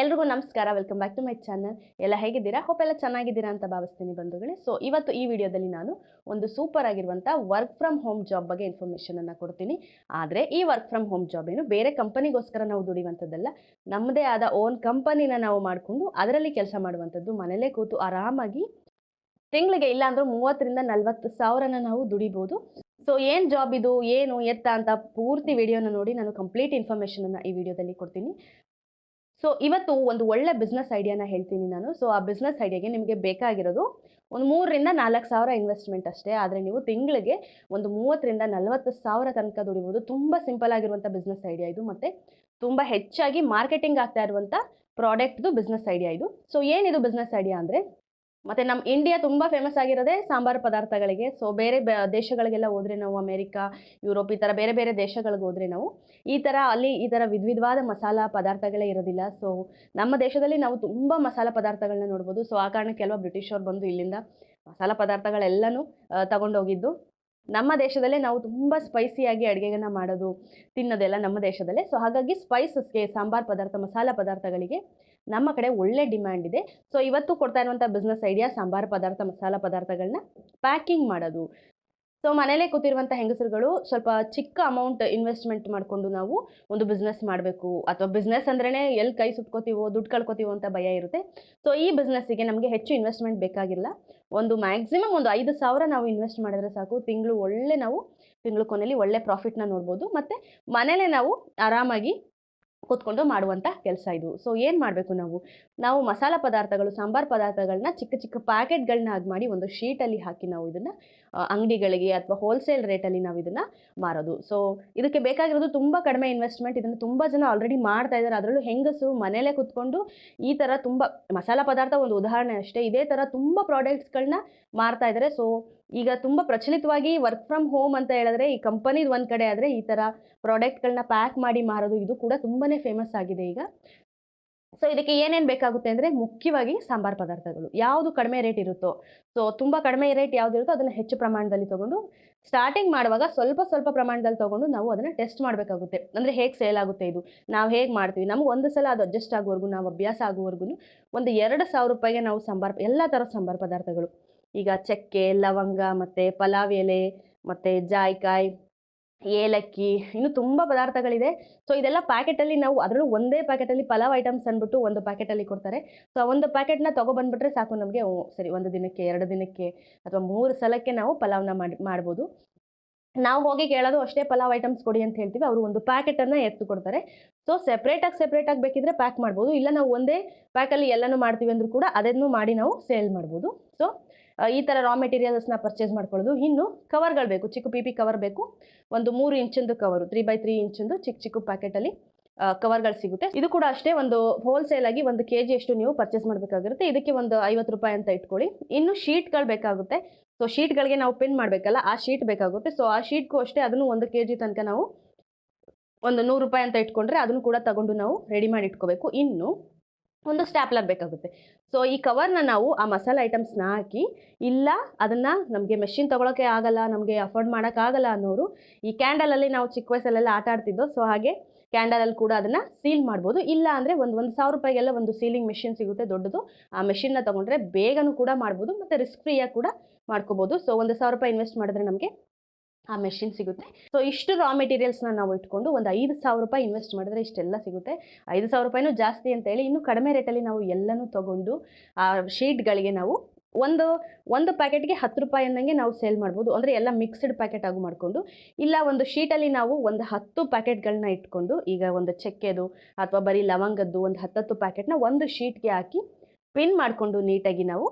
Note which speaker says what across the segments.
Speaker 1: ಎಲ್ರಿಗೂ ನಮಸ್ಕಾರ. Welcome back to my channel ಎಲ್ಲ ಹೇಗಿದ್ದೀರಾ? ಹೋಪ್ ಎಲ್ಲ ಚೆನ್ನಾಗಿದ್ದೀರಾ ಅಂತ ಭಾವಿಸ್ತೀನಿ ಬಂಧುಗಳೇ. ಸೊ ಇವತ್ತು ಈ ವಿಡಿಯೋದಲ್ಲಿ ನಾನು ಒಂದು ಸೂಪರ್ ಆಗಿರುವಂಥ ವರ್ಕ್ ಫ್ರಮ್ ಹೋಮ್ ಜಾಬ್ ಬಗ್ಗೆ ಇನ್ಫಾರ್ಮೇಷನ್ ಅನ್ನ ಕೊಡ್ತೀನಿ. ಆದರೆ ಈ ವರ್ಕ್ ಫ್ರಮ್ ಹೋಮ್ ಜಾಬ್ ಏನು ಬೇರೆ ಕಂಪನಿಗೋಸ್ಕರ ನಾವು ದುಡಿಯುವಂಥದ್ದಲ್ಲ. ನಮ್ಮದೇ ಆದ ಓನ್ ಕಂಪನಿನ ನಾವು ಮಾಡಿಕೊಂಡು ಅದರಲ್ಲಿ ಕೆಲಸ ಮಾಡುವಂಥದ್ದು ಮನೇಲೇ ಕೂತು ಆರಾಮಾಗಿ ತಿಂಗಳಿಗೆ ಇಲ್ಲಾಂದ್ರೆ ಮೂವತ್ತರಿಂದ ನಲ್ವತ್ತು ಸಾವಿರನ ನಾವು ದುಡಿಬೋದು. ಸೊ ಏನು ಜಾಬ್ ಇದು? ಏನು ಎತ್ತ ಅಂತ ಪೂರ್ತಿ ವಿಡಿಯೋನ ನೋಡಿ ನಾನು ಕಂಪ್ಲೀಟ್ ಇನ್ಫಾರ್ಮೇಷನನ್ನು ಈ ವಿಡಿಯೋದಲ್ಲಿ ಕೊಡ್ತೀನಿ. ಸೊ ಇವತ್ತು ಒಂದು ಒಳ್ಳೆ ಬಿಸ್ನೆಸ್ ಐಡಿಯಾನ ಹೇಳ್ತೀನಿ ನಾನು. ಸೊ ಆ ಬಿಸ್ನೆಸ್ ಐಡಿಯಾಗೆ ನಿಮಗೆ ಬೇಕಾಗಿರೋದು ಒಂದು ಮೂರರಿಂದ ನಾಲ್ಕು ಸಾವಿರ ಇನ್ವೆಸ್ಟ್ಮೆಂಟ್ ಅಷ್ಟೇ. ಆದರೆ ನೀವು ತಿಂಗಳಿಗೆ ಒಂದು ಮೂವತ್ತರಿಂದ ನಲವತ್ತು ಸಾವಿರ ತನಕ ದುಡಿಬೋದು. ತುಂಬ ಸಿಂಪಲ್ ಆಗಿರುವಂಥ ಬಿಸ್ನೆಸ್ ಐಡಿಯಾ ಇದು. ಮತ್ತು ತುಂಬ ಹೆಚ್ಚಾಗಿ ಮಾರ್ಕೆಟಿಂಗ್ ಆಗ್ತಾ ಇರುವಂಥ ಪ್ರಾಡಕ್ಟ್ದು ಬಿಸ್ನೆಸ್ ಐಡಿಯಾ ಇದು. ಸೊ ಏನಿದು ಬಿಸ್ನೆಸ್ ಐಡಿಯಾ ಅಂದರೆ ಮತ್ತು ನಮ್ಮ ಇಂಡಿಯಾ ತುಂಬ ಫೇಮಸ್ ಆಗಿರೋದೇ ಸಾಂಬಾರು ಪದಾರ್ಥಗಳಿಗೆ. ಸೊ ಬೇರೆ ದೇಶಗಳಿಗೆಲ್ಲ ಹೋದರೆ ನಾವು ಅಮೇರಿಕಾ, ಯುರೋಪ್ ಈ ಥರ ಬೇರೆ ಬೇರೆ ದೇಶಗಳಿಗೆ ಹೋದರೆ ನಾವು ಈ ಥರ ಅಲ್ಲಿ ಈ ಥರ ವಿಧ ವಿಧವಾದ ಮಸಾಲ ಪದಾರ್ಥಗಳೇ ಇರೋದಿಲ್ಲ. ಸೊ ನಮ್ಮ ದೇಶದಲ್ಲಿ ನಾವು ತುಂಬ ಮಸಾಲ ಪದಾರ್ಥಗಳನ್ನ ನೋಡ್ಬೋದು. ಸೊ ಆ ಕಾರಣಕ್ಕೆ ಕೆಲವು ಬ್ರಿಟಿಷರು ಬಂದು ಇಲ್ಲಿಂದ ಮಸಾಲ ಪದಾರ್ಥಗಳೆಲ್ಲನೂ ತಗೊಂಡೋಗಿದ್ದು. ನಮ್ಮ ದೇಶದಲ್ಲೇ ನಾವು ತುಂಬ ಸ್ಪೈಸಿಯಾಗಿ ಅಡುಗೆಗಳನ್ನ ಮಾಡೋದು, ತಿನ್ನೋದೆಲ್ಲ ನಮ್ಮ ದೇಶದಲ್ಲೇ. ಸೊ ಹಾಗಾಗಿ ಸ್ಪೈಸಸ್ಗೆ ಸಾಂಬಾರ್ ಪದಾರ್ಥ, ಮಸಾಲ ಪದಾರ್ಥಗಳಿಗೆ ನಮ್ಮ ಕಡೆ ಒಳ್ಳೆ ಡಿಮ್ಯಾಂಡ್ ಇದೆ. ಸೊ ಇವತ್ತು ಕೊಡ್ತಾ ಇರುವಂಥ ಬಿಸ್ನೆಸ್ ಐಡಿಯಾ ಸಾಂಬಾರ್ ಪದಾರ್ಥ, ಮಸಾಲ ಪದಾರ್ಥಗಳನ್ನ ಪ್ಯಾಕಿಂಗ್ ಮಾಡೋದು. ಸೊ ಮನೇಲೇ ಕೂತಿರುವಂಥ ಹೆಂಗಸರುಗಳು ಸ್ವಲ್ಪ ಚಿಕ್ಕ ಅಮೌಂಟ್ ಇನ್ವೆಸ್ಟ್ಮೆಂಟ್ ಮಾಡಿಕೊಂಡು ನಾವು ಒಂದು ಬಿಸ್ನೆಸ್ ಮಾಡಬೇಕು. ಅಥವಾ ಬಿಸ್ನೆಸ್ ಅಂದ್ರೇ ಎಲ್ಲಿ ಕೈ ಸುಟ್ಕೋತೀವೋ, ದುಡ್ಡು ಕಳ್ಕೊತೀವೋ ಅಂತ ಭಯ ಇರುತ್ತೆ. ಸೊ ಈ ಬಿಸ್ನೆಸ್ಸಿಗೆ ನಮಗೆ ಹೆಚ್ಚು ಇನ್ವೆಸ್ಟ್ಮೆಂಟ್ ಬೇಕಾಗಿಲ್ಲ. ಒಂದು ಮ್ಯಾಕ್ಸಿಮಮ್ ಒಂದು ಐದು ಸಾವಿರ ನಾವು ಇನ್ವೆಸ್ಟ್ ಮಾಡಿದ್ರೆ ಸಾಕು. ತಿಂಗಳು ಒಳ್ಳೆ ನಾವು, ತಿಂಗಳು ಕೊನೆಯಲ್ಲಿ ಒಳ್ಳೆ ಪ್ರಾಫಿಟ್ನ ನೋಡ್ಬೋದು. ಮತ್ತು ಮನೇಲೇ ನಾವು ಆರಾಮಾಗಿ ಕೂತ್ಕೊಂಡು ಮಾಡುವಂಥ ಕೆಲಸ ಇದು. ಸೊ ಏನು ಮಾಡಬೇಕು ನಾವು? ನಾವು ಮಸಾಲ ಪದಾರ್ಥಗಳು, ಸಾಂಬಾರು ಪದಾರ್ಥಗಳನ್ನ ಚಿಕ್ಕ ಚಿಕ್ಕ ಪ್ಯಾಕೆಟ್ಗಳನ್ನ ಆಗಿ ಮಾಡಿ ಒಂದು ಶೀಟಲ್ಲಿ ಹಾಕಿ ನಾವು ಇದನ್ನು ಅಂಗಡಿಗಳಿಗೆ ಅಥವಾ ಹೋಲ್ಸೇಲ್ ರೇಟಲ್ಲಿ ನಾವು ಇದನ್ನು ಮಾರೋದು. ಸೊ ಇದಕ್ಕೆ ಬೇಕಾಗಿರೋದು ತುಂಬ ಕಡಿಮೆ ಇನ್ವೆಸ್ಟ್ಮೆಂಟ್ ಇದನ್ನು ತುಂಬ ಜನ ಆಲ್ರೆಡಿ ಮಾಡ್ತಾ ಇದ್ದಾರೆ ಅದರಲ್ಲೂ ಹೆಂಗಸು ಮನೆಯಲ್ಲೇ ಕುತ್ಕೊಂಡು ಈ ಥರ ತುಂಬ ಮಸಾಲ ಪದಾರ್ಥ ಒಂದು ಉದಾಹರಣೆ ಅಷ್ಟೇ. ಇದೇ ಥರ ತುಂಬ ಪ್ರಾಡಕ್ಟ್ಸ್ಗಳನ್ನ ಮಾರ್ತಾ ಇದ್ದಾರೆ ಸೊ ಈಗ ತುಂಬ ಪ್ರಚಲಿತವಾಗಿ ವರ್ಕ್ ಫ್ರಮ್ ಹೋಮ್ ಅಂತ ಹೇಳಿದ್ರೆ ಈ ಕಂಪನಿದು ಒಂದು ಕಡೆ ಆದರೆ ಈ ಥರ ಪ್ರಾಡಕ್ಟ್ಗಳನ್ನ ಪ್ಯಾಕ್ ಮಾಡಿ ಮಾರೋದು ಇದು ಕೂಡ ತುಂಬಾ ಫೇಮಸ್ ಆಗಿದೆ ಈಗ. ಸೊ ಇದಕ್ಕೆ ಏನೇನು ಬೇಕಾಗುತ್ತೆ ಅಂದರೆ ಮುಖ್ಯವಾಗಿ ಸಾಂಬಾರ್ ಪದಾರ್ಥಗಳು. ಯಾವುದು ಕಡಿಮೆ ರೇಟ್ ಇರುತ್ತೋ ಸೊ ತುಂಬ ಕಡಿಮೆ ರೇಟ್ ಯಾವ್ದು ಇರುತ್ತೋ ಅದನ್ನು ಹೆಚ್ಚು ಪ್ರಮಾಣದಲ್ಲಿ ತೊಗೊಂಡು ಸ್ಟಾರ್ಟಿಂಗ್ ಮಾಡುವಾಗ ಸ್ವಲ್ಪ ಸ್ವಲ್ಪ ಪ್ರಮಾಣದಲ್ಲಿ ತೊಗೊಂಡು ನಾವು ಅದನ್ನು ಟೆಸ್ಟ್ ಮಾಡಬೇಕಾಗುತ್ತೆ. ಅಂದರೆ ಹೇಗೆ ಸೇಲ್ ಆಗುತ್ತೆ ಇದು? ನಾವು ಹೇಗೆ ಮಾಡ್ತೀವಿ? ನಮ್ಗೆ ಒಂದು ಸಲ ಅದು ಅಡ್ಜಸ್ಟ್ ಆಗೋವರೆಗೂ ನಾವು ಅಭ್ಯಾಸ ಆಗೋವರೆಗೂ ಒಂದು ಎರಡು ಸಾವಿರ ರೂಪಾಯಿಗೆ ನಾವು ಸಾಂಬಾರ್, ಎಲ್ಲ ಥರದ ಸಾಂಬಾರ್ ಪದಾರ್ಥಗಳು. ಈಗ ಚಕ್ಕೆ, ಲವಂಗ, ಮತ್ತು ಪಲಾವ್ ಎಲೆ, ಮತ್ತು ಜಾಯ್ಕಾಯಿ ಏಲಕ್ಕಿ, ಇನ್ನು ತುಂಬ ಪದಾರ್ಥಗಳಿದೆ. ಸೊ ಇದೆಲ್ಲ ಪ್ಯಾಕೆಟಲ್ಲಿ ನಾವು ಅದರಲ್ಲೂ ಒಂದೇ ಪ್ಯಾಕೆಟಲ್ಲಿ ಪಲಾವ್ ಐಟಮ್ಸ್ ಅಂದ್ಬಿಟ್ಟು ಒಂದು ಪ್ಯಾಕೆಟಲ್ಲಿ ಕೊಡ್ತಾರೆ. ಸೊ ಆ ಒಂದು ಪ್ಯಾಕೆಟ್ನ ತೊಗೊಬಂದ್ಬಿಟ್ರೆ ಸಾಕು ನಮಗೆ ಸರಿ, ಒಂದು ದಿನಕ್ಕೆ, ಎರಡು ದಿನಕ್ಕೆ ಅಥವಾ ಮೂರು ಸಲಕ್ಕೆ ನಾವು ಪಲಾವ್ನ ಮಾಡಿ, ಮಾಡ್ಬೋದು. ನಾವು ಹೋಗಿ ಕೇಳೋದು ಅಷ್ಟೇ ಪಲಾವ್ ಐಟಮ್ಸ್ ಕೊಡಿ ಅಂತ ಹೇಳ್ತೀವಿ. ಅವರು ಒಂದು ಪ್ಯಾಕೆಟನ್ನು ಎತ್ತು ಕೊಡ್ತಾರೆ. ಸೊ ಸೆಪ್ರೇಟಾಗಿ ಸೆಪ್ರೇಟಾಗಿ ಬೇಕಿದ್ರೆ ಪ್ಯಾಕ್ ಮಾಡ್ಬೋದು. ಇಲ್ಲ ನಾವು ಒಂದೇ ಪ್ಯಾಕಲ್ಲಿ ಎಲ್ಲನೂ ಮಾಡ್ತೀವಿ ಅಂದರೂ ಕೂಡ ಅದನ್ನು ಮಾಡಿ ನಾವು ಸೇಲ್ ಮಾಡ್ಬೋದು. ಸೊ ಈ ಥರ ರಾ ಮೆಟೀರಿಯಲ್ಸ್ನ ಪರ್ಚೇಸ್ ಮಾಡ್ಕೊಳ್ಳೋದು. ಇನ್ನು ಕವರ್ಗಳು ಬೇಕು. ಚಿಕ್ಕ ಪಿ ಪಿ ಕವರ್ ಬೇಕು. ಒಂದು ಮೂರು ಇಂಚಿಂದು ಕವರು ತ್ರೀ ಬೈ ತ್ರೀ ಇಂಚಿಂದು ಚಿಕ್ಕ ಚಿಕ್ಕ ಪ್ಯಾಕೆಟಲ್ಲಿ ಕವರ್ಗಳು ಸಿಗುತ್ತೆ. ಇದು ಕೂಡ ಅಷ್ಟೇ ಒಂದು ಹೋಲ್ಸೇಲ್ ಆಗಿ ಒಂದು ಕೆ ಜಿಯಷ್ಟು ನೀವು ಪರ್ಚೇಸ್ ಮಾಡಬೇಕಾಗಿರುತ್ತೆ. ಇದಕ್ಕೆ ಒಂದು ಐವತ್ತು ರೂಪಾಯಿ ಅಂತ ಇಟ್ಕೊಳ್ಳಿ. ಇನ್ನು ಶೀಟ್ಗಳು ಬೇಕಾಗುತ್ತೆ. ಸೊ ಶೀಟ್ಗಳಿಗೆ ನಾವು ಪಿನ್ ಮಾಡಬೇಕಲ್ಲ, ಆ ಶೀಟ್ ಬೇಕಾಗುತ್ತೆ. ಸೊ ಆ ಶೀಟ್ಗೂ ಅಷ್ಟೇ ಅದನ್ನು ಒಂದು ಕೆ ಜಿ ತನಕ ನಾವು ಒಂದು ನೂರು ರೂಪಾಯಿ ಅಂತ ಇಟ್ಕೊಂಡ್ರೆ ಅದನ್ನು ಕೂಡ ತಗೊಂಡು ನಾವು ರೆಡಿ ಮಾಡಿ ಇಟ್ಕೋಬೇಕು. ಇನ್ನು ಒಂದು ಸ್ಟ್ಯಾಪ್ಲರ್ ಬೇಕಾಗುತ್ತೆ. ಸೊ ಈ ಕವರ್ನ ನಾವು ಆ ಮಸಾಲೆ ಐಟಮ್ಸ್ನ ಹಾಕಿ, ಇಲ್ಲ ಅದನ್ನು ನಮಗೆ ಮೆಷಿನ್ ತೊಗೊಳಕ್ಕೆ ಆಗಲ್ಲ, ನಮಗೆ ಅಫೋರ್ಡ್ ಮಾಡೋಕ್ಕಾಗಲ್ಲ ಅನ್ನೋರು ಈ ಕ್ಯಾಂಡಲಲ್ಲಿ ನಾವು ಚಿಕ್ಕ ವಯಸ್ಸಲ್ಲೆಲ್ಲ ಆಟ ಆಡ್ತಿದ್ದೋ ಸೊ ಹಾಗೆ ಕ್ಯಾಂಡಲಲ್ಲಿ ಕೂಡ ಅದನ್ನು ಸೀಲ್ ಮಾಡ್ಬೋದು. ಇಲ್ಲ ಅಂದರೆ ಒಂದು ಒಂದು ಸಾವಿರ ರೂಪಾಯಿಗೆಲ್ಲ ಒಂದು ಸೀಲಿಂಗ್ ಮೆಷಿನ್ ಸಿಗುತ್ತೆ ದೊಡ್ಡದು. ಆ ಮೆಷಿನ್ನ ತಗೊಂಡ್ರೆ ಬೇಗನೂ ಕೂಡ ಮಾಡ್ಬೋದು ಮತ್ತು ರಿಸ್ಕ್ ಫ್ರೀಯಾಗಿ ಕೂಡ ಮಾಡ್ಕೋಬೋದು. ಸೊ ಒಂದು ಸಾವಿರ ರೂಪಾಯಿ ಇನ್ವೆಸ್ಟ್ ಮಾಡಿದ್ರೆ ನಮಗೆ ಆ ಮೆಷಿನ್ ಸಿಗುತ್ತೆ. ಸೊ ಇಷ್ಟು ರಾ ಮೆಟೀರಿಯಲ್ಸ್ನ ನಾವು ಇಟ್ಕೊಂಡು ಒಂದು ಐದು ಸಾವಿರ ರೂಪಾಯಿ ಇನ್ವೆಸ್ಟ್ ಮಾಡಿದ್ರೆ ಇಷ್ಟೆಲ್ಲ ಸಿಗುತ್ತೆ. ಐದು ಸಾವಿರ ರೂಪಾಯಿನೂ ಜಾಸ್ತಿ ಅಂತ ಹೇಳಿ ಇನ್ನು ಕಡಿಮೆ ರೇಟಲ್ಲಿ ನಾವು ಎಲ್ಲನೂ ತೊಗೊಂಡು ಆ ಶೀಟ್ಗಳಿಗೆ ನಾವು ಒಂದು ಒಂದು ಪ್ಯಾಕೆಟ್ಗೆ ಹತ್ತು ರೂಪಾಯಿ ಅಂದಂಗೆ ನಾವು ಸೇಲ್ ಮಾಡ್ಬೋದು. ಅಂದರೆ ಎಲ್ಲ ಮಿಕ್ಸ್ಡ್ ಪ್ಯಾಕೆಟ್ ಆಗಿ ಮಾಡಿಕೊಂಡು. ಇಲ್ಲ ಒಂದು ಶೀಟಲ್ಲಿ ನಾವು ಒಂದು ಹತ್ತು ಪ್ಯಾಕೆಟ್ಗಳನ್ನ ಇಟ್ಕೊಂಡು, ಈಗ ಒಂದು ಚಕ್ಕೆದು ಅಥವಾ ಬರೀ ಲವಂಗದ್ದು ಒಂದು ಹತ್ತತ್ತು ಪ್ಯಾಕೆಟ್ನ ಒಂದು ಶೀಟ್ಗೆ ಹಾಕಿ ಪಿನ್ ಮಾಡಿಕೊಂಡು ನೀಟಾಗಿ ನಾವು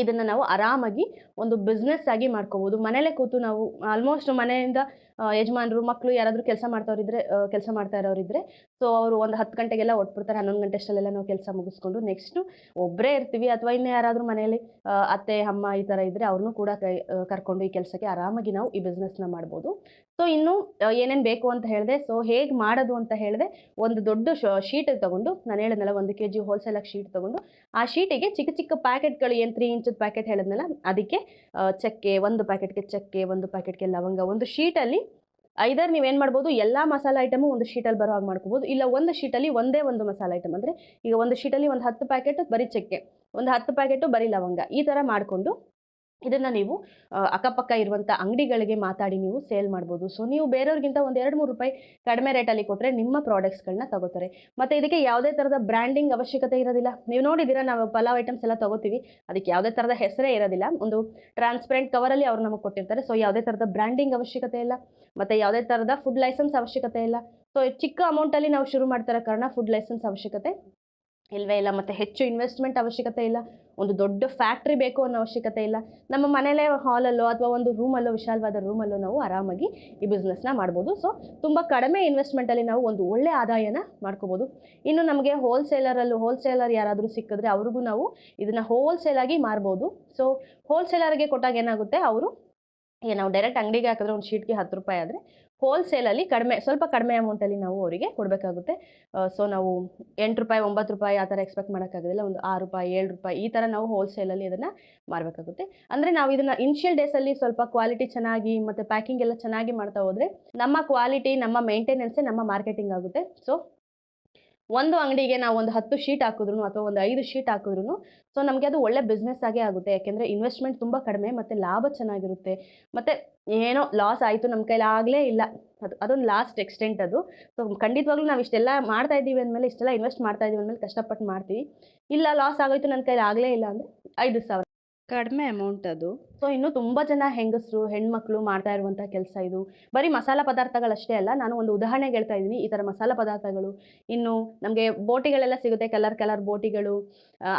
Speaker 1: ಇದನ್ನು ನಾವು ಆರಾಮಾಗಿ ಒಂದು ಬಿಸ್ನೆಸ್ ಆಗಿ ಮಾಡ್ಕೋಬೋದು. ಮನೇಲೇ ಕೂತು ನಾವು ಆಲ್ಮೋಸ್ಟ್ ಮನೆಯಿಂದ ಯಜಮಾನರು ಮಕ್ಕಳು ಯಾರಾದರೂ ಕೆಲಸ ಮಾಡ್ತಾವ್ರಿದ್ರೆ ಕೆಲಸ ಮಾಡ್ತಾ ಇರೋರಿದ್ರೆ ಸೊ ಅವರು ಒಂದು ಹತ್ತು ಗಂಟೆಗೆಲ್ಲ ಒಟ್ಬಿಡ್ತಾರೆ ಹನ್ನೊಂದು ಗಂಟೆ ಅಷ್ಟಲ್ಲೆಲ್ಲ ನಾವು ಕೆಲಸ ಮುಗಿಸ್ಕೊಂಡು ನೆಕ್ಸ್ಟು ಒಬ್ಬರೇ ಇರ್ತೀವಿ, ಅಥವಾ ಇನ್ನೂ ಯಾರಾದರೂ ಮನೆಯಲ್ಲಿ ಅತ್ತೆ, ಅಮ್ಮ ಈ ಥರ ಇದ್ದರೆ ಅವ್ರನ್ನೂ ಕೂಡ ಕರ್ಕೊಂಡು ಈ ಕೆಲಸಕ್ಕೆ ಆರಾಮಾಗಿ ನಾವು ಈ ಬಿಸ್ನೆಸ್ನ ಮಾಡ್ಬೋದು. ಸೊ ಇನ್ನು ಏನೇನು ಬೇಕು ಅಂತ ಹೇಳಿದೆ. ಸೊ ಹೇಗೆ ಮಾಡೋದು ಅಂತ ಹೇಳಿದೆ. ಒಂದು ದೊಡ್ಡ ಶೀಟ್ ತಗೊಂಡು, ನಾನು ಹೇಳಿದ್ನಲ್ಲ, ಒಂದು ಕೆ ಜಿ ಹೋಲ್ಸೇಲಾಗಿ ಶೀಟ್ ತೊಗೊಂಡು, ಆ ಶೀಟಿಗೆ ಚಿಕ್ಕ ಚಿಕ್ಕ ಪ್ಯಾಕೆಟ್ಗಳು, ಏನು ತ್ರೀ ಇಂಚದ ಪ್ಯಾಕೆಟ್ ಹೇಳಿದ್ನಲ್ಲ, ಅದಕ್ಕೆ ಚಕ್ಕೆ, ಒಂದು ಪ್ಯಾಕೆಟ್ಗೆ ಚಕ್ಕೆ, ಒಂದು ಪ್ಯಾಕೆಟ್ಗೆ ಲವಂಗ, ಒಂದು ಶೀಟಲ್ಲಿ ಐದರ್ ನೀವೇನು ಮಾಡ್ಬೋದು, ಎಲ್ಲ ಮಸಾಲ ಐಟಮು ಒಂದು ಶೀಟಲ್ಲಿ ಬರೋ ಹಾಗೆ ಮಾಡ್ಕೋಬೋದು. ಇಲ್ಲ, ಒಂದು ಶೀಟಲ್ಲಿ ಒಂದೇ ಒಂದು ಮಸಾಲ ಐಟಮ್. ಅಂದರೆ, ಈಗ ಒಂದು ಶೀಟಲ್ಲಿ ಒಂದು ಹತ್ತು ಪ್ಯಾಕೆಟ್ ಬರೀ ಚಕ್ಕೆ, ಒಂದು ಹತ್ತು ಪ್ಯಾಕೆಟು ಬರೀ ಲವಂಗ, ಈ ಥರ ಮಾಡಿಕೊಂಡು ಇದನ್ನು ನೀವು ಅಕ್ಕಪಕ್ಕ ಇರುವಂಥ ಅಂಗಡಿಗಳಿಗೆ ಮಾತಾಡಿ ನೀವು ಸೇಲ್ ಮಾಡ್ಬೋದು. ಸೊ ನೀವು ಬೇರೆಯವ್ರಿಗಿಂತ ಒಂದು ಎರಡು ಮೂರು ರೂಪಾಯಿ ಕಡಿಮೆ ರೇಟಲ್ಲಿ ಕೊಟ್ಟರೆ ನಿಮ್ಮ ಪ್ರಾಡಕ್ಟ್ಸ್ಗಳನ್ನ ತಗೋತಾರೆ. ಮತ್ತು ಇದಕ್ಕೆ ಯಾವುದೇ ಥರದ ಬ್ರ್ಯಾಂಡಿಂಗ್ ಅವಶ್ಯಕತೆ ಇರೋದಿಲ್ಲ. ನೀವು ನೋಡಿದ್ದೀರಾ, ನಾವು ಪಲಾವ್ ಐಟಮ್ಸ್ ಎಲ್ಲ ತಗೋತೀವಿ. ಅದಕ್ಕೆ ಯಾವುದೇ ಥರದ ಹೆಸರೇ ಇರೋದಿಲ್ಲ. ಒಂದು ಟ್ರಾನ್ಸ್ಪರೆಂಟ್ ಕವರಲ್ಲಿ ಅವ್ರು ನಮಗೆ ಕೊಟ್ಟಿರ್ತಾರೆ. ಸೊ ಯಾವುದೇ ಥರದ ಬ್ರ್ಯಾಂಡಿಂಗ್ ಅವಶ್ಯಕತೆ ಇಲ್ಲ. ಮತ್ತು ಯಾವುದೇ ಥರದ ಫುಡ್ ಲೈಸೆನ್ಸ್ ಅವಶ್ಯಕತೆ ಇಲ್ಲ. ಸೊ ಚಿಕ್ಕ ಅಮೌಂಟಲ್ಲಿ ನಾವು ಶುರು ಮಾಡ್ತಾರ ಕಾರಣ ಫುಡ್ ಲೈಸೆನ್ಸ್ ಅವಶ್ಯಕತೆ ಇಲ್ಲವೇ ಇಲ್ಲ, ಮತ್ತು ಹೆಚ್ಚು ಇನ್ವೆಸ್ಟ್ಮೆಂಟ್ ಅವಶ್ಯಕತೆ ಇಲ್ಲ, ಒಂದು ದೊಡ್ಡ ಫ್ಯಾಕ್ಟ್ರಿ ಬೇಕು ಅನ್ನೋ ಅವಶ್ಯಕತೆ ಇಲ್ಲ. ನಮ್ಮ ಮನೆಯಲ್ಲೇ ಹಾಲಲ್ಲೋ ಅಥವಾ ಒಂದು ರೂಮಲ್ಲೋ ವಿಶಾಲವಾದ ರೂಮಲ್ಲೋ ನಾವು ಆರಾಮಾಗಿ ಈ ಬಿಸ್ನೆಸ್ನ ಮಾಡ್ಬೋದು. ಸೊ ತುಂಬ ಕಡಿಮೆ ಇನ್ವೆಸ್ಟ್ಮೆಂಟಲ್ಲಿ ನಾವು ಒಂದು ಒಳ್ಳೆ ಆದಾಯನ ಮಾಡ್ಕೋಬೋದು. ಇನ್ನು ನಮಗೆ ಹೋಲ್ಸೇಲರಲ್ಲೂ ಹೋಲ್ಸೇಲರ್ ಯಾರಾದರೂ ಸಿಕ್ಕಿದ್ರೆ ಅವ್ರಿಗೂ ನಾವು ಇದನ್ನು ಹೋಲ್ಸೇಲಾಗಿ ಮಾರ್ಬೋದು. ಸೊ ಹೋಲ್ಸೇಲರ್ಗೆ ಕೊಟ್ಟಾಗ ಏನಾಗುತ್ತೆ? ಅವರು ಈಗ ನಾವು ಡೈರೆಕ್ಟ್ ಅಂಗಡಿಗೆ ಹಾಕಿದ್ರೆ ಒಂದು ಶೀಟ್ಗೆ ಹತ್ತು ರೂಪಾಯಿ ಆದರೆ ಹೋಲ್ಸೇಲಲ್ಲಿ ಕಡಿಮೆ, ಸ್ವಲ್ಪ ಕಡಿಮೆ ಅಮೌಂಟಲ್ಲಿ ನಾವು ಅವರಿಗೆ ಕೊಡಬೇಕಾಗುತ್ತೆ. ಸೊ ನಾವು ಎಂಟು ರೂಪಾಯಿ, ಒಂಬತ್ತು ರೂಪಾಯಿ ಆ ಥರ ಎಕ್ಸ್ಪೆಕ್ಟ್ ಮಾಡೋಕ್ಕಾಗೋದಿಲ್ಲ. ಒಂದು ಆರು ರೂಪಾಯಿ, ಏಳು ರೂಪಾಯಿ ಈ ಥರ ನಾವು ಹೋಲ್ಸೇಲಲ್ಲಿ ಇದನ್ನು ಮಾರಬೇಕಾಗುತ್ತೆ. ಅಂದರೆ ನಾವು ಇದನ್ನು ಇನಿಷಿಯಲ್ ಡೇಸಲ್ಲಿ ಸ್ವಲ್ಪ ಕ್ವಾಲಿಟಿ ಚೆನ್ನಾಗಿ ಮತ್ತು ಪ್ಯಾಕಿಂಗ್ ಎಲ್ಲ ಚೆನ್ನಾಗಿ ಮಾಡ್ತಾ ಹೋದರೆ ನಮ್ಮ ಕ್ವಾಲಿಟಿ ನಮ್ಮ ಮೇಂಟೆನೆನ್ಸೇ ನಮ್ಮ ಮಾರ್ಕೆಟಿಂಗ್ ಆಗುತ್ತೆ. ಸೊ ಒಂದು ಅಂಗಡಿಗೆ ನಾವು ಒಂದು ಹತ್ತು ಶೀಟ್ ಹಾಕಿದ್ರು ಅಥವಾ ಒಂದು ಐದು ಶೀಟ್ ಹಾಕಿದ್ರು ಸೊ ನಮಗೆ ಅದು ಒಳ್ಳೆ ಬಿಸ್ನೆಸ್ ಆಗೇ ಆಗುತ್ತೆ. ಯಾಕೆಂದರೆ ಇನ್ವೆಸ್ಟ್ಮೆಂಟ್ ತುಂಬ ಕಡಿಮೆ ಮತ್ತು ಲಾಭ ಚೆನ್ನಾಗಿರುತ್ತೆ. ಮತ್ತು ಏನೋ ಲಾಸ್ ಆಯಿತು ನಮ್ಮ ಕೈಲಿ ಆಗಲೇ ಇಲ್ಲ. ಅದು, ಅದೊಂದು ಲಾಸ್ಟ್ ಎಕ್ಸ್ಟೆಂಟ್ ಅದು. ಸೊ ಖಂಡಿತವಾಗ್ಲೂ ನಾವು ಇಷ್ಟೆಲ್ಲ ಮಾಡ್ತಾ ಇದ್ದೀವಿ ಅಂದಮೇಲೆ, ಇಷ್ಟೆಲ್ಲ ಇನ್ವೆಸ್ಟ್ ಮಾಡ್ತಾ ಇದ್ದೀವಿ ಅಂದಮೇಲೆ ಕಷ್ಟಪಟ್ಟು ಮಾಡ್ತೀವಿ. ಇಲ್ಲ ಲಾಸ್ ಆಗೋಯ್ತು ನನ್ನ ಕೈಲಿ ಆಗಲೇ ಇಲ್ಲ ಅಂದರೆ ಐದು ಸಾವಿರ.
Speaker 2: ಕಡಿಮೆ ಅಮೌಂಟ್ ಅದು.
Speaker 1: ಸೊ ಇನ್ನು ತುಂಬ ಜನ ಹೆಂಗಸರು, ಹೆಣ್ಮಕ್ಳು ಮಾಡ್ತಾ ಇರುವಂಥ ಕೆಲಸ ಇದು. ಬರೀ ಮಸಾಲ ಪದಾರ್ಥಗಳಷ್ಟೇ ಅಲ್ಲ, ನಾನು ಒಂದು ಉದಾಹರಣೆಗೆ ಹೇಳ್ತಾ ಇದ್ದೀನಿ, ಈ ಥರ ಮಸಾಲ ಪದಾರ್ಥಗಳು. ಇನ್ನು ನಮಗೆ ಬೋಟಿಗಳೆಲ್ಲ ಸಿಗುತ್ತೆ, ಕಲರ್ ಕಲರ್ ಬೋಟಿಗಳು.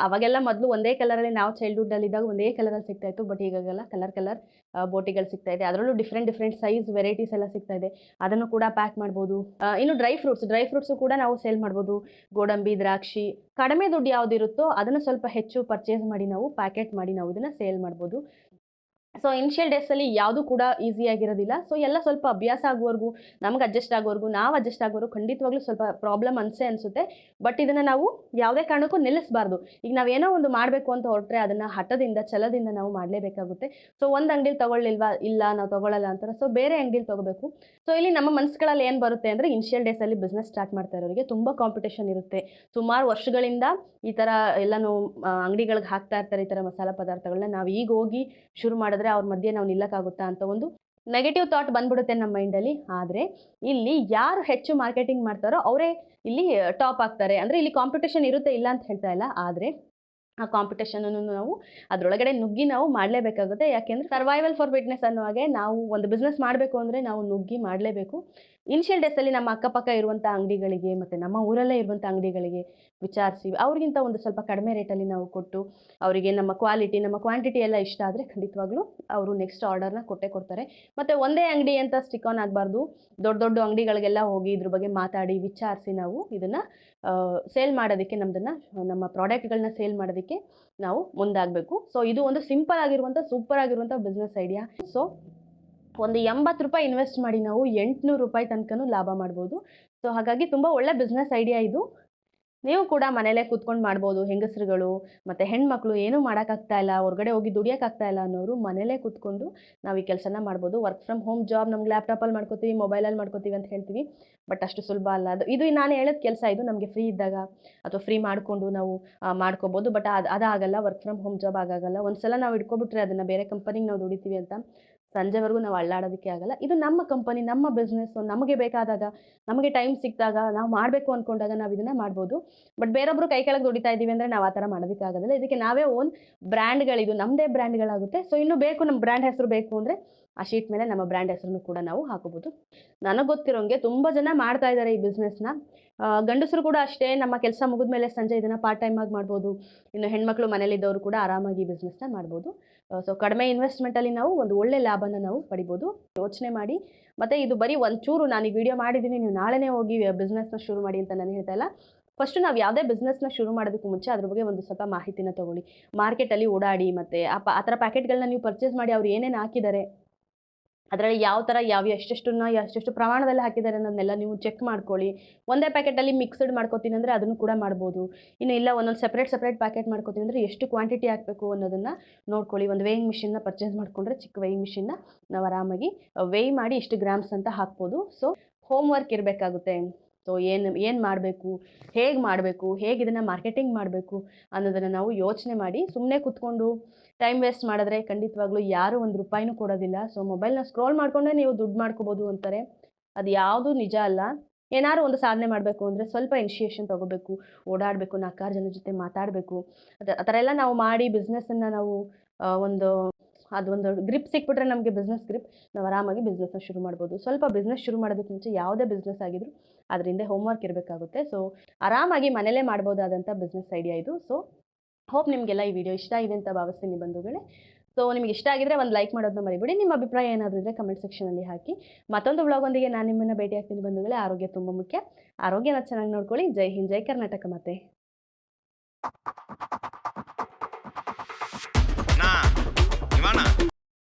Speaker 1: ಅವಾಗೆಲ್ಲ ಮೊದಲು ಒಂದೇ ಕಲರಲ್ಲಿ ನಾವು ಚೈಲ್ಡ್ಹುಡ್ಡಲ್ಲಿ ಇದ್ದಾಗ ಒಂದೇ ಕಲರಲ್ಲಿ ಸಿಗ್ತಾ ಇತ್ತು ಬಟ್ ಈಗಾಗೆಲ್ಲ ಕಲರ್ ಕಲರ್ ಬೋಟಿಗಳು ಸಿಗ್ತಾ ಇದೆ. ಅದರಲ್ಲೂ ಡಿಫ್ರೆಂಟ್ ಡಿಫ್ರೆಂಟ್ ಸೈಜ್ ವೆರೈಟೀಸ್ ಎಲ್ಲ ಸಿಗ್ತಾ ಇದೆ. ಅದನ್ನು ಕೂಡ ಪ್ಯಾಕ್ ಮಾಡ್ಬೋದು. ಇನ್ನು ಡ್ರೈ ಫ್ರೂಟ್ಸ್ ಡ್ರೈ ಫ್ರೂಟ್ಸು ಕೂಡ ನಾವು ಸೇಲ್ ಮಾಡ್ಬೋದು. ಗೋಡಂಬಿ, ದ್ರಾಕ್ಷಿ, ಕಡಿಮೆ ದುಡ್ಡು ಯಾವುದಿರುತ್ತೋ ಅದನ್ನು ಸ್ವಲ್ಪ ಹೆಚ್ಚು ಪರ್ಚೇಸ್ ಮಾಡಿ ನಾವು ಪ್ಯಾಕೆಟ್ ಮಾಡಿ ನಾವು ಇದನ್ನು ಸೇಲ್ ಮಾಡ್ಬೋದು. ಸೊ ಇನಿಷಿಯಲ್ ಡೇಸಲ್ಲಿ ಯಾವುದೂ ಕೂಡ ಈಸಿಯಾಗಿರೋದಿಲ್ಲ ಸೊ ಎಲ್ಲ ಸ್ವಲ್ಪ ಅಭ್ಯಾಸ ಆಗುವವರೆಗೂ, ನಮ್ಗೆ ಅಡ್ಜಸ್ಟ್ ಆಗೋವರೆಗೂ ನಾವು ಅಡ್ಜಸ್ಟ್ ಆಗೋರು ಖಂಡಿತವಾಗ್ಲೂ ಸ್ವಲ್ಪ ಪ್ರಾಬ್ಲಮ್ ಅನಿಸೇ ಅನಿಸುತ್ತೆ. ಬಟ್ ಇದನ್ನು ನಾವು ಯಾವುದೇ ಕಾರಣಕ್ಕೂ ನಿಲ್ಲಿಸಬಾರ್ದು. ಈಗ ನಾವೇನೋ ಒಂದು ಮಾಡಬೇಕು ಅಂತ ಹೊರಟ್ರೆ ಅದನ್ನು ಹಠದಿಂದ, ಛಲದಿಂದ ನಾವು ಮಾಡಲೇಬೇಕಾಗುತ್ತೆ. ಸೊ ಒಂದು ಅಂಗಡಿಲಿ ತೊಗೊಳ್ಳಿಲ್ವಾ? ಇಲ್ಲ, ನಾವು ತೊಗೊಳ್ಳಲ್ಲ ಅಂತಾರ. ಸೊ ಬೇರೆ ಅಂಗಡಿಲಿ ತಗೋಬೇಕು. ಸೊ ಇಲ್ಲಿ ನಮ್ಮ ಮನಸ್ಸುಗಳಲ್ಲಿ ಏನು ಬರುತ್ತೆ ಅಂದರೆ ಇನಿಷಿಯಲ್ ಡೇಸಲ್ಲಿ ಬಿಸ್ನೆಸ್ ಸ್ಟಾರ್ಟ್ ಮಾಡ್ತಾ ಇರೋರಿಗೆ ತುಂಬ ಕಾಂಪಿಟೇಷನ್ ಇರುತ್ತೆ. ಸುಮಾರು ವರ್ಷಗಳಿಂದ ಈ ಥರ ಎಲ್ಲನೂ ಅಂಗಡಿಗಳಿಗೆ ಹಾಕ್ತಾ ಇರ್ತಾರೆ ಈ ಥರ ಮಸಾಲ ಪದಾರ್ಥಗಳನ್ನ ನಾವು ಈಗ ಹೋಗಿ ಶುರು ಮಾಡಿದ್ರೆ ಅವ್ರ ಮಧ್ಯೆ ನಾವು ನಿಲ್ಲಕ್ಕಾಗುತ್ತಾ ಅಂತ ಒಂದು ನೆಗೆಟಿವ್ ಥಾಟ್ ಬಂದ್ಬಿಡುತ್ತೆ ನಮ್ಮ ಮೈಂಡಲ್ಲಿ ಆದರೆ ಇಲ್ಲಿ ಯಾರು ಹೆಚ್ಚು ಮಾರ್ಕೆಟಿಂಗ್ ಮಾಡ್ತಾರೋ ಅವರೇ ಇಲ್ಲಿ ಟಾಪ್ ಆಗ್ತಾರೆ. ಅಂದರೆ ಇಲ್ಲಿ ಕಾಂಪಿಟೇಷನ್ ಇರುತ್ತೆ ಇಲ್ಲ ಅಂತ ಹೇಳ್ತಾ ಇಲ್ಲ. ಆದರೆ ಆ ಕಾಂಪಿಟೇಷನನ್ನು ನಾವು ಅದರೊಳಗಡೆ ನುಗ್ಗಿ ನಾವು ಮಾಡಲೇಬೇಕಾಗುತ್ತೆ. ಯಾಕೆಂದರೆ ಸರ್ವೈವಲ್ ಫಾರ್ ಫಿಟ್ನೆಸ್ ಅನ್ನೋ ಹಾಗೆ ನಾವು ಒಂದು ಬಿಸ್ನೆಸ್ ಮಾಡಬೇಕು ಅಂದರೆ ನಾವು ನುಗ್ಗಿ ಮಾಡಲೇಬೇಕು. ಇನಿಷಿಯಲ್ ಡೇಸಲ್ಲಿ ನಮ್ಮ ಅಕ್ಕಪಕ್ಕ ಇರುವಂಥ ಅಂಗಡಿಗಳಿಗೆ ಮತ್ತು ನಮ್ಮ ಊರಲ್ಲೇ ಇರುವಂಥ ಅಂಗಡಿಗಳಿಗೆ ವಿಚಾರಿಸಿ, ಅವ್ರಿಗಿಂತ ಒಂದು ಸ್ವಲ್ಪ ಕಡಿಮೆ ರೇಟಲ್ಲಿ ನಾವು ಕೊಟ್ಟು, ಅವರಿಗೆ ನಮ್ಮ ಕ್ವಾಲಿಟಿ ನಮ್ಮ ಕ್ವಾಂಟಿಟಿ ಎಲ್ಲ ಇಷ್ಟ ಆದರೆ ಖಂಡಿತವಾಗ್ಲೂ ಅವರು ನೆಕ್ಸ್ಟ್ ಆರ್ಡರ್ನ ಕೊಟ್ಟೇ ಕೊಡ್ತಾರೆ. ಮತ್ತು ಒಂದೇ ಅಂಗಡಿ ಅಂತ ಸ್ಟಿಕ್ ಆನ್ ಆಗಬಾರ್ದು. ದೊಡ್ಡ ದೊಡ್ಡ ಅಂಗಡಿಗಳಿಗೆಲ್ಲ ಹೋಗಿ ಇದ್ರ ಬಗ್ಗೆ ಮಾತಾಡಿ, ವಿಚಾರಿಸಿ ನಾವು ಇದನ್ನು ಸೇಲ್ ಮಾಡೋದಕ್ಕೆ ನಮ್ಮದನ್ನು ನಮ್ಮ ಪ್ರಾಡಕ್ಟ್ಗಳನ್ನ ಸೇಲ್ ಮಾಡೋದಕ್ಕೆ ನಾವು ಮುಂದಾಗಬೇಕು. ಸೊ ಇದು ಒಂದು ಸಿಂಪಲ್ ಆಗಿರುವಂಥ ಸೂಪರ್ ಆಗಿರುವಂಥ ಬಿಸ್ನೆಸ್ ಐಡಿಯಾ ಸೊ ಒಂದು ಎಂಬತ್ತು ರೂಪಾಯಿ ಇನ್ವೆಸ್ಟ್ ಮಾಡಿ ನಾವು ಎಂಟುನೂರು ರೂಪಾಯಿ ತನಕನೂ ಲಾಭ ಮಾಡ್ಬೋದು. ಸೊ ಹಾಗಾಗಿ ತುಂಬ ಒಳ್ಳೆ ಬಿಸ್ನೆಸ್ ಐಡಿಯಾ ಇದು. ನೀವು ಕೂಡ ಮನೇಲೇ ಕೂತ್ಕೊಂಡು ಮಾಡ್ಬೋದು, ಹೆಂಗಸರುಗಳು ಮತ್ತು ಹೆಣ್ಮಕ್ಳು ಏನೂ ಮಾಡೋಕ್ಕಾಗ್ತಾ ಇಲ್ಲ, ಹೊರಗಡೆ ಹೋಗಿ ದುಡಿಯೋಕ್ಕಾಗ್ತಾ ಇಲ್ಲ ಅನ್ನೋರು ಮನೇಲೇ ಕೂತ್ಕೊಂಡು ನಾವು ಈ ಕೆಲಸನ ಮಾಡ್ಬೋದು. ವರ್ಕ್ ಫ್ರಮ್ ಹೋಮ್ ಜಾಬ್ ನಮ್ಗೆ ಲ್ಯಾಪ್ಟಾಪಲ್ಲಿ ಮಾಡ್ಕೋತೀವಿ ಮೊಬೈಲಲ್ಲಿ ಮಾಡ್ಕೋತೀವಿ ಅಂತ ಹೇಳ್ತೀವಿ. ಬಟ್ ಅಷ್ಟು ಸುಲಭ ಅಲ್ಲ. ಅದು, ಇದು ನಾನು ಹೇಳೋದು ಕೆಲಸ ಇದು ನಮಗೆ ಫ್ರೀ ಇದ್ದಾಗ ಅಥವಾ ಫ್ರೀ ಮಾಡಿಕೊಂಡು ನಾವು ಮಾಡ್ಕೋಬೋದು. ಬಟ್ ಅದು, ಅದಾಗಲ್ಲ ವರ್ಕ್ ಫ್ರಮ್ ಹೋಮ್ ಜಾಬ್ ಆಗಾಗಲ್ಲ. ಒಂದು ಸಲ ನಾವು ಇಟ್ಕೊಬಿಟ್ರೆ ಅದನ್ನು ಬೇರೆ ಕಂಪನಿಗೆ ನಾವು ದುಡಿತೀವಿ ಅಂತ. ಸಂಜೆವರೆಗೂ ನಾವು ಅಳ್ಳಾಡೋದಕ್ಕೆ ಆಗಲ್ಲ. ಇದು ನಮ್ಮ ಕಂಪನಿ ನಮ್ಮ ಬಿಸ್ನೆಸ್ಸು ನಮಗೆ ಬೇಕಾದಾಗ, ನಮಗೆ ಟೈಮ್ ಸಿಕ್ಕಿದಾಗ ನಾವು ಮಾಡಬೇಕು ಅಂದ್ಕೊಂಡಾಗ ನಾವು ಇದನ್ನು ಮಾಡ್ಬೋದು. ಬಟ್ ಬೇರೊಬ್ಬರು ಕೈ ಕೆಳಗೆ ದುಡಿತಾ ಇದ್ದೀವಿ ಅಂದರೆ ನಾವು ಆ ಥರ ಮಾಡೋದಕ್ಕಾಗೋದಿಲ್ಲ ಇದಕ್ಕೆ ನಾವೇ ಓನ್ ಬ್ರ್ಯಾಂಡ್ಗಳಿದು ನಮ್ಮದೇ ಬ್ರ್ಯಾಂಡ್ಗಳಾಗುತ್ತೆ ಸೊ ಇನ್ನೂ ಬೇಕು ನಮ್ಮ ಬ್ರ್ಯಾಂಡ್ ಹೆಸರು ಬೇಕು ಅಂದರೆ ಆ ಶೀಟ್ ಮೇಲೆ ನಮ್ಮ ಬ್ರ್ಯಾಂಡ್ ಹೆಸರನ್ನು ಕೂಡ ನಾವು ಹಾಕೋಬೋದು. ನನಗೆ ಗೊತ್ತಿರೋಂಗೆ ತುಂಬ ಜನ ಮಾಡ್ತಾ ಇದ್ದಾರೆ ಈ ಬಿಸ್ನೆಸ್ನ ಗಂಡಸರು ಕೂಡ ಅಷ್ಟೇ. ನಮ್ಮ ಕೆಲಸ ಮುಗಿದ ಮೇಲೆ ಸಂಜೆ ಇದನ್ನು ಪಾರ್ಟ್ ಟೈಮ್ ಆಗಿ ಮಾಡ್ಬೋದು. ಇನ್ನು ಹೆಣ್ಮಕ್ಳು ಮನೇಲಿದ್ದವರು ಕೂಡ ಆರಾಮಾಗಿ ಈ ಬಿಸ್ನೆಸ್ನ ಮಾಡ್ಬೋದು. ಸೊ ಕಡಿಮೆ ಇನ್ವೆಸ್ಟ್ಮೆಂಟಲ್ಲಿ ನಾವು ಒಂದು ಒಳ್ಳೆ ಲಾಭನ ನಾವು ಪಡಿಬೋದು. ಯೋಚನೆ ಮಾಡಿ. ಮತ್ತು ಇದು ಬರೀ ಒಂಚೂರು ನಾನು ಈ ವಿಡಿಯೋ ಮಾಡಿದ್ದೀನಿ, ನೀವು ನಾಳೆನೇ ಹೋಗಿ ಬಿಸ್ನೆಸ್ನ ಶುರು ಮಾಡಿ ಅಂತ ನಾನು ಹೇಳ್ತಾ ಇಲ್ಲ. ಫಸ್ಟು ನಾವು ಯಾವುದೇ ಬಿಸ್ನೆಸ್ನ ಶುರು ಮಾಡೋದಕ್ಕೂ ಮುಂಚೆ ಅದ್ರ ಬಗ್ಗೆ ಒಂದು ಸ್ವಲ್ಪ ಮಾಹಿತಿನ ತೊಗೊಳ್ಳಿ. ಮಾರ್ಕೆಟಲ್ಲಿ ಓಡಾಡಿ ಮತ್ತು ಆ ಥರ ಪ್ಯಾಕೆಟ್ಗಳನ್ನ ನೀವು ಪರ್ಚೇಸ್ ಮಾಡಿ ಅವ್ರು ಏನೇನು ಹಾಕಿದ್ದಾರೆ ಅದರಲ್ಲಿ ಯಾವ ಥರ ಯಾವ ಎಷ್ಟೆಷ್ಟನ್ನ ಎಷ್ಟೆಷ್ಟು ಪ್ರಮಾಣದಲ್ಲಿ ಹಾಕಿದ್ದಾರೆ ಅನ್ನೋದನ್ನೆಲ್ಲ ನೀವು ಚೆಕ್ ಮಾಡ್ಕೊಳ್ಳಿ. ಒಂದೇ ಪ್ಯಾಕೆಟಲ್ಲಿ ಮಿಕ್ಸ್ಡ್ ಮಾಡ್ಕೋತೀನಿ ಅಂದರೆ ಅದನ್ನು ಕೂಡ ಮಾಡ್ಬೋದು. ಇನ್ನು ಇಲ್ಲ ಒಂದೊಂದು ಸಪ್ರೇಟ್ ಸಪ್ರೇಟ್ ಪ್ಯಾಕೆಟ್ ಮಾಡ್ಕೋತೀನಿ ಅಂದರೆ ಎಷ್ಟು ಕ್ವಾಂಟಿಟಿ ಹಾಕಬೇಕು ಅನ್ನೋದನ್ನು ನೋಡ್ಕೊಳ್ಳಿ. ಒಂದು ವೇಯಿಂಗ್ ಮಿಷಿನ್ನ ಪರ್ಚೇಸ್ ಮಾಡಿಕೊಂಡ್ರೆ ಚಿಕ್ಕ ವೇಯಿಂಗ್ ಮಿಷಿನ್ನ ನಾವು ಆರಾಮಾಗಿ ವೇಯ್ ಮಾಡಿ ಇಷ್ಟು ಗ್ರಾಮ್ಸ್ ಅಂತ ಹಾಕ್ಬೋದು. ಸೊ ಹೋಮ್ ವರ್ಕ್ ಇರಬೇಕಾಗುತ್ತೆ. ಸೊ ಏನು ಏನು ಮಾಡಬೇಕು, ಹೇಗೆ ಮಾಡಬೇಕು, ಹೇಗೆ ಇದನ್ನು ಮಾರ್ಕೆಟಿಂಗ್ ಮಾಡಬೇಕು ಅನ್ನೋದನ್ನು ನಾವು ಯೋಚನೆ ಮಾಡಿ ಸುಮ್ಮನೆ ಕೂತ್ಕೊಂಡು ಟೈಮ್ ವೇಸ್ಟ್ ಮಾಡಿದ್ರೆ ಖಂಡಿತವಾಗ್ಲೂ ಯಾರೂ ಒಂದು ರೂಪಾಯಿನೂ ಕೊಡೋದಿಲ್ಲ. ಸೊ ಮೊಬೈಲ್ನ ಸ್ಕ್ರೋಲ್ ಮಾಡಿಕೊಂಡೇ ನೀವು ದುಡ್ಡು ಮಾಡ್ಕೋಬೋದು ಅಂತಾರೆ. ಅದು ಯಾವುದೂ ನಿಜ ಅಲ್ಲ. ಏನಾದ್ರು ಒಂದು ಸಾಧನೆ ಮಾಡಬೇಕು ಅಂದರೆ ಸ್ವಲ್ಪ ಇನಿಷಿಯೇಷನ್ ತೊಗೋಬೇಕು, ಓಡಾಡಬೇಕು, ನಾಲ್ಕಾರು ಜನ ಜೊತೆ ಮಾತಾಡಬೇಕು. ಅದು, ಆ ಥರ ಎಲ್ಲ ನಾವು ಮಾಡಿ ಬಿಸ್ನೆಸ್ಸನ್ನು ನಾವು ಒಂದು ಅದೊಂದು ಗ್ರಿಪ್ ಸಿಕ್ಬಿಟ್ರೆ ನಮಗೆ ಬಿಸ್ನೆಸ್ ಗ್ರಿಪ್ ನಾವು ಆರಾಮಾಗಿ ಬಿಸ್ನೆಸ್ನ ಶುರು ಮಾಡ್ಬೋದು. ಸ್ವಲ್ಪ ಬಿಸ್ನೆಸ್ ಶುರು ಮಾಡೋದಕ್ಕೆ ಮುಂಚೆ ಯಾವುದೇ ಬಿಸ್ನೆಸ್ ಆಗಿದ್ರು ಅದರಿಂದ ಹೋಮ್ವರ್ಕ್ ಇರಬೇಕಾಗುತ್ತೆ. ಸೊ ಆರಾಮಾಗಿ ಮನೇಲೇ ಮಾಡ್ಬೋದಾದಂಥ ಬಿಸ್ನೆಸ್ ಐಡಿಯಾ ಇದು. ಸೊ ಹೋಪ್ ನಿಮಗೆಲ್ಲ ಈ ವಿಡಿಯೋ ಇಷ್ಟ ಆಗಿದೆ ಅಂತ ಭಾವಿಸ್ತೀನಿ ಬಂಧುಗಳೇ. ಸೊ ನಿಮಗೆ ಇಷ್ಟ ಆಗಿದ್ರೆ ಒಂದು ಲೈಕ್ ಮಾಡೋದನ್ನ ಮರಿಬೇಡಿ. ನಿಮ್ಮ ಅಭಿಪ್ರಾಯ ಏನಾದರೂ ಇದ್ದರೆ ಕಮೆಂಟ್ ಸೆಕ್ಷನಲ್ಲಿ ಹಾಕಿ. ಮತ್ತೊಂದು ಬ್ಲಾಗೊಂದಿಗೆ ನಾನು ನಿಮ್ಮನ್ನು ಭೇಟಿ ಆಗ್ತೀನಿ ಬಂಧುಗಳೇ. ಆರೋಗ್ಯ ತುಂಬ ಮುಖ್ಯ. ಆರೋಗ್ಯನ ಚೆನ್ನಾಗಿ ನೋಡ್ಕೊಳ್ಳಿ. ಜೈ ಹಿಂದ್, ಜೈ ಕರ್ನಾಟಕ ಮತ್ತೆ